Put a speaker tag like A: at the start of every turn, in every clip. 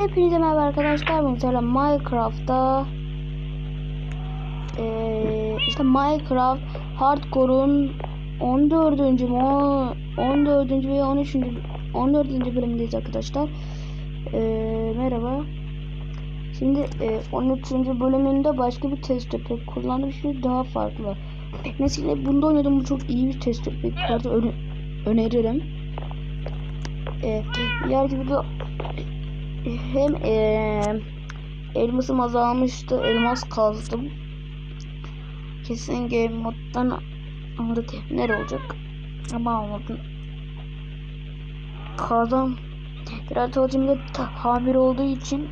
A: Hepinize merhaba arkadaşlar. Ben Mesela Minecraft'ta eee işte Minecraft Hardcore'un 14. mü o- 14. veya 13. 14. bölümündeyiz arkadaşlar. Eee, merhaba. Şimdi eee, 13. bölümünde başka bir test köpek kullandım. Şimdi daha farklı. Mesela bunda oynadım. Bu çok iyi bir test arada öne- öneririm. Eee diğer gibi de hem eee elmasım azalmıştı. Elmas kazdım. Kesin game moddan aldı nere olacak? Ama almadım. Kazan. Biraz hocamda tamir olduğu için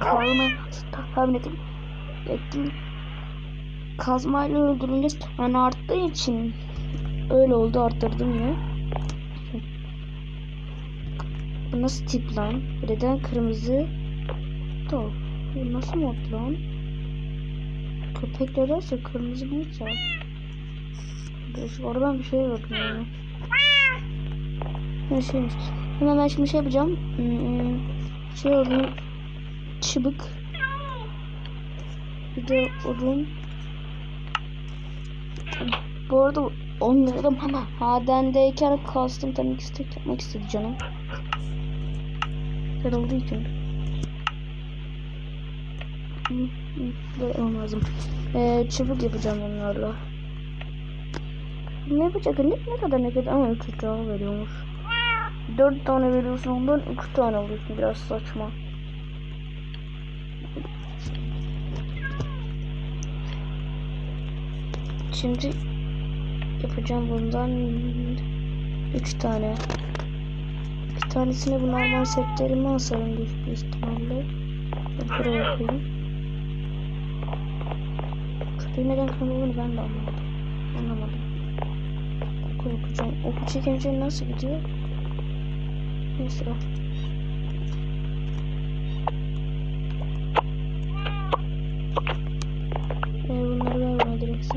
A: kazma tahmin ettim. ettim. Kazmayla öldürünce yani arttığı için öyle oldu arttırdım ya. Bu nasıl tip lan? Neden kırmızı? Top. Bu nasıl mod lan? Köpek nedense kırmızı çay. Değişik. Oradan bir şey gördüm yani. Ne şeymiş. Hemen ben şimdi şey yapacağım. Hmm, şey alayım. Çıbık. Bir de odun. Bu arada onları da madendeyken kastım tabii istek yapmak istedi canım. Kırıldığı için. Böyle olmazım. Ee, çubuk yapacağım onlarla. Ne yapacak? Ne, ne kadar ne kadar ama 3 tane veriyormuş. 4 tane veriyorsun ondan 2 tane alıyorsun. Biraz saçma. Şimdi yapacağım bundan 3 tane. Tanesini bu normal setlerime asarım büyük bir ihtimalle. Buraya koyayım. Köpeğin neden kırmızı ben de anlamadım. Anlamadım. Oku yapacağım. Oku çekince nasıl gidiyor? Neyse. Ee, bunları ver bana direkt.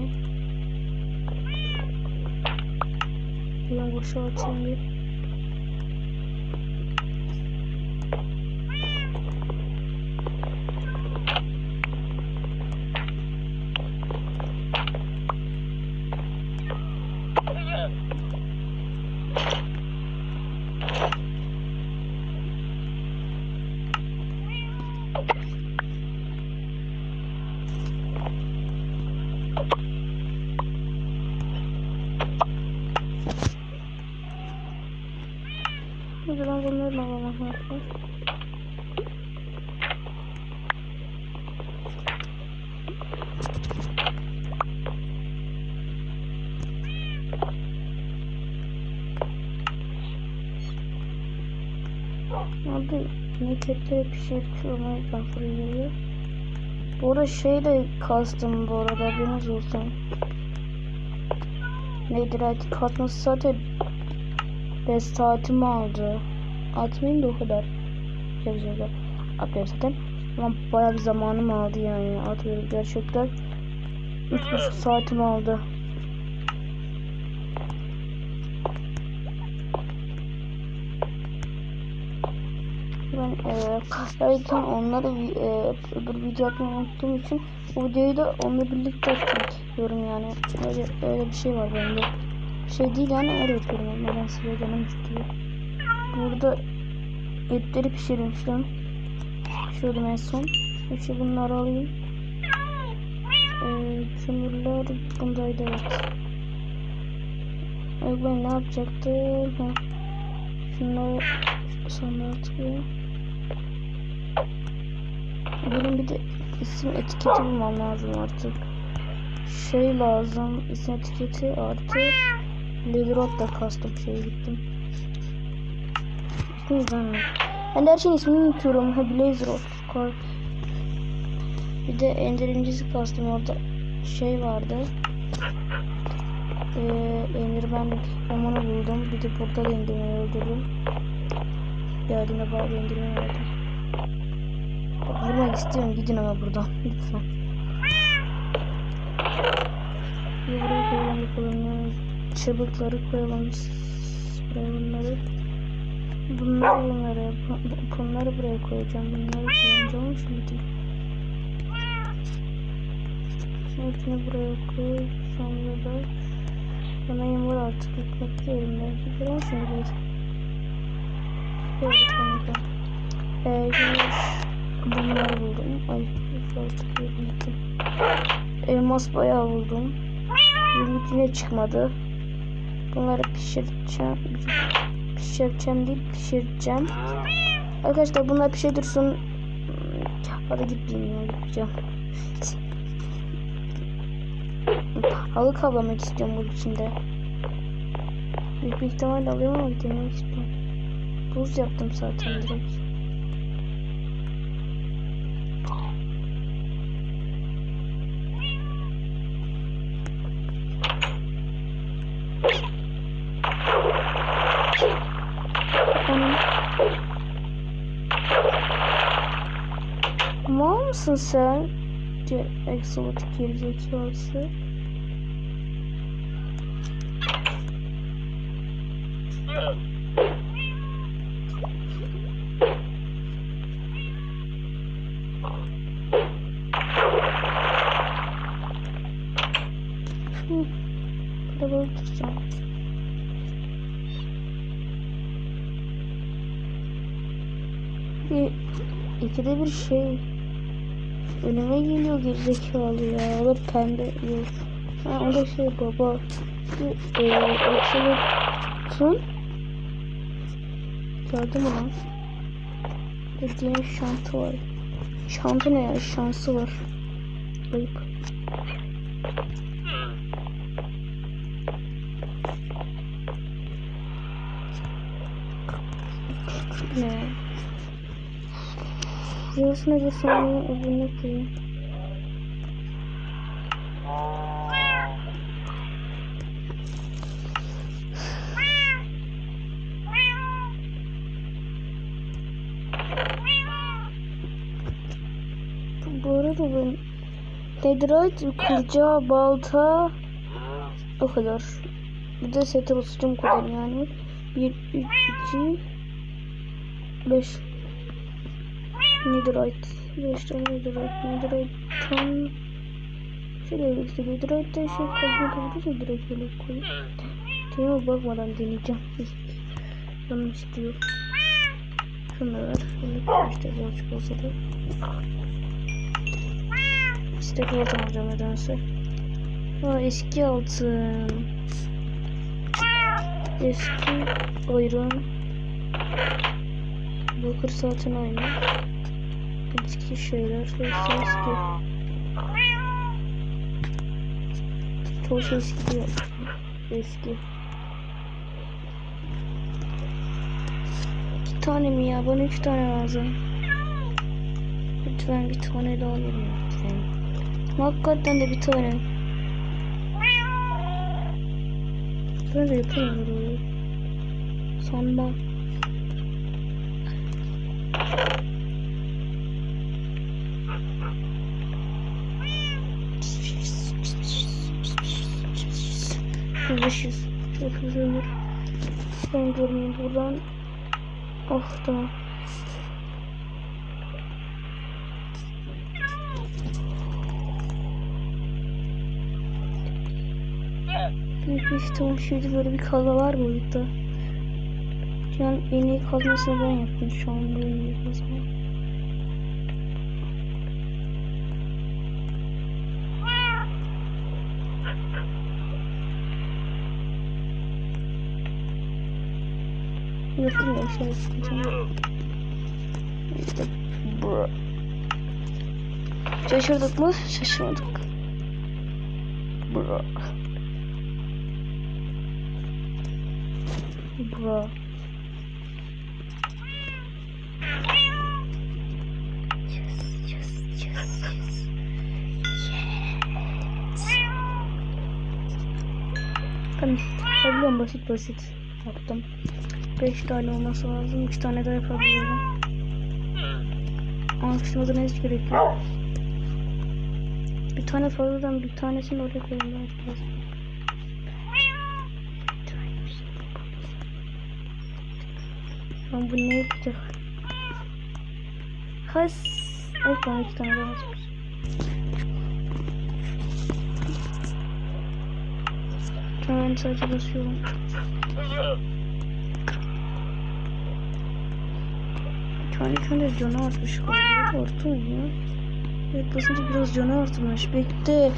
A: Ben boşa atayım bir. Abi neketleri pişirtiyorum o yüzden fırın geliyor. Bu arada şey de kastım bu arada haberiniz olsun. Nedir artık katması zaten 5 saatimi aldı. Atmayayım da o kadar. Güzel Atıyorum zaten. Ama bayağı bir zamanım aldı yani. Atıyorum gerçekten. 3,5 saatimi aldı. Ben e, kastayken onları e, öbür video atmayı unuttuğum için bu videoyu da onunla birlikte atmak yani. Öyle, öyle bir şey var bende. Şey değil yani öyle yapıyorum. Neden size canım istiyor. Burada etleri pişirmiştim. Pişirdim en son. İşte bunları alayım. Ee, kömürler bundaydı evet. Ay ben ne yapacaktım? Ha. Şunları sonra atayım. Benim bir de isim etiketi bulmam lazım artık. Şey lazım. isim etiketi artı Ledrot da custom şeye gittim. İsmi ben Ben de her şeyin ismini unutuyorum. Ha Blaze Rock. Corp. Bir de Ender'incisi custom orada şey vardı. Ee, Enderman onu buldum. Bir de burada da Enderman'i öldürdüm. Geldiğinde bağlı Enderman verdim. Bak vurmak istiyorum. Gidin ama buradan. Lütfen. Buraya koyalım. Koyalım. Çubukları koyalım. Buraya bunları. Bunları bunları bu- bunları buraya koyacağım. Bunları kullanacağım şimdi. Hepsini buraya koy. Sonra da bana yumur artık gitmek diyorum belki. Falan şimdi bir. Böyle kanka. Ee, şimdi bunları buldum. Ay artık unuttum. Elmas bayağı buldum. Yine çıkmadı. Bunları pişireceğim. Pişireceğim değil pişireceğim. Arkadaşlar bunlar pişe dursun. Hadi gitmeyeyim ya gideceğim. Halı kavlamak istiyorum bunun içinde. Büyük bir ihtimalle alıyorum ama denemek istiyorum. Buz yaptım zaten direkt. Mal mısın sen? Diyor egzotik gerizekalısı. Burada böyle tutacağım. Bir ikide bir şey önüme geliyor gerizekalı ya. O da pembe yok. Ha, o da şey baba. Bir e, Axolotl Gördün mü lan? Bildiğin şantı var. Şantı ne ya? Şansı var. Ayıp. Ne? Yarısına bir saniye öbürüne koyayım. Bu arada ben Netherite, kılıca, balta o kadar. Bir de sete basacağım o kadar yani. 1, 3, 2, 5 Netherite. 5 tane Netherite. Netherite tam şöyle birlikte Netherite'den şey kazanabiliriz direkt böyle koyup. Tamam bakmadan deneyeceğim. İstiyor. Şunu da ver. Şunu işte birazcık olsa da. İstek altın alacağım nedense. Aa eski altın. Eski iron. Bakır zaten aynı bitki şeyler söyleyeceğiz ki. Çok eski. Eski. İki tane mi ya? Bana üç tane lazım. Lütfen bir tane daha verin lütfen. Hakikaten de bir tane. Böyle yapıyorlar öyle. Sanma. 35'iz. Çok üzülür. Son görünüm buradan. Of da. Büyük bir ihtimal şimdi böyle bir kala var mıydı? Yani en iyi kalmasını ben yaptım şu an böyle bir kazma. Yapayım da şey yapacağım. İşte bu. Şaşırdık mı? Şaşırmadık. Bro. Bro. Yes, yes, yes, yes. Ben yapabiliyorum basit basit yaptım. 5 tane olması lazım. 3 tane daha yapabiliyorum. Ama kısmadığına hiç gerek yok. Bir tane fazladan bir tanesini oraya koyayım ben lazım. Lan bu ne yapacak? Has. Evet bana iki tane daha atmış. Ben sadece basıyorum. Kendi kendine canı artmış galiba. Arttı mı ya? Evet basınca biraz canı artmış. Bekle.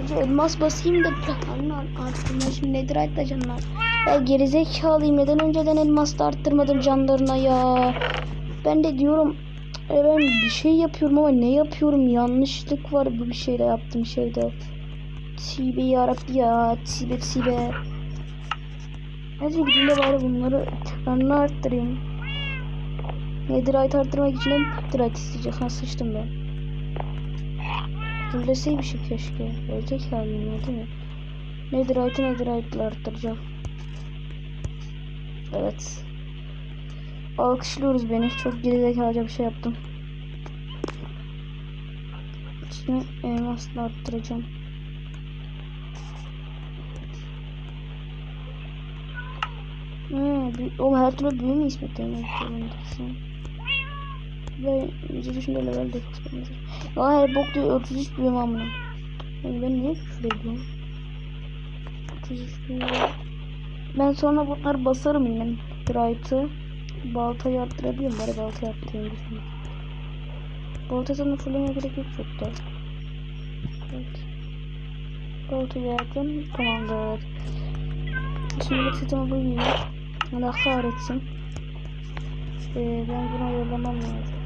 A: Önce elmas basayım da artık ben şimdi netherite canlar. Ya gerizekalıyım neden önceden elmas da arttırmadım canlarına ya. Ben de diyorum e ben bir şey yapıyorum ama ne yapıyorum yanlışlık var bu bir şeyle yaptığım şeyde. Tibe yarabbi ya tibe tibe. Hadi gideyim de bari bunları tekrarını arttırayım. Netherite arttırmak için hem netherite isteyecek. Ha sıçtım ben. Fulleseymişim keşke. Ölecek halim ya değil mi? Netherite'ı Netherite'la arttıracağım. Evet. Alkışlıyoruz beni. Çok gerizekalıca bir şey yaptım. Şimdi elmasla arttıracağım. Hmm, o her türlü büyü mü ismet demek zorundasın? Ve %3'ünde level defans benim. Ya her bok diyor 33 büyüm amına. Yani ben niye küfür ediyorum? 33 büyüm. Ben sonra bunları basarım yine. Dright'ı. Baltayı arttırabiliyorum. Bari baltayı arttırayım düşünüyorum. Balta sana fullemeye gerek yok çok da. Evet. Baltayı yaptım. Tamamdır. Şimdi bir setime koyayım. Allah kahretsin. Ee, ben bunu ayarlamam lazım.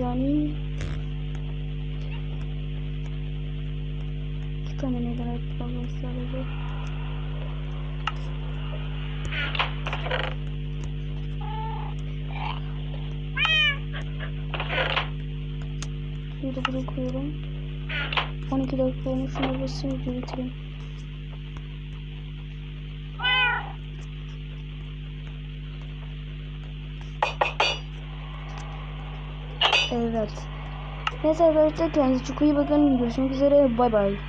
A: Yani iki tane neden ayarlamam sadece. Şunu da buraya koyuyorum. 12 dakika olmuş. Basayım video bitireyim. Evet. Neyse arkadaşlar kendinize çok iyi bakın. Görüşmek üzere. Bay bay.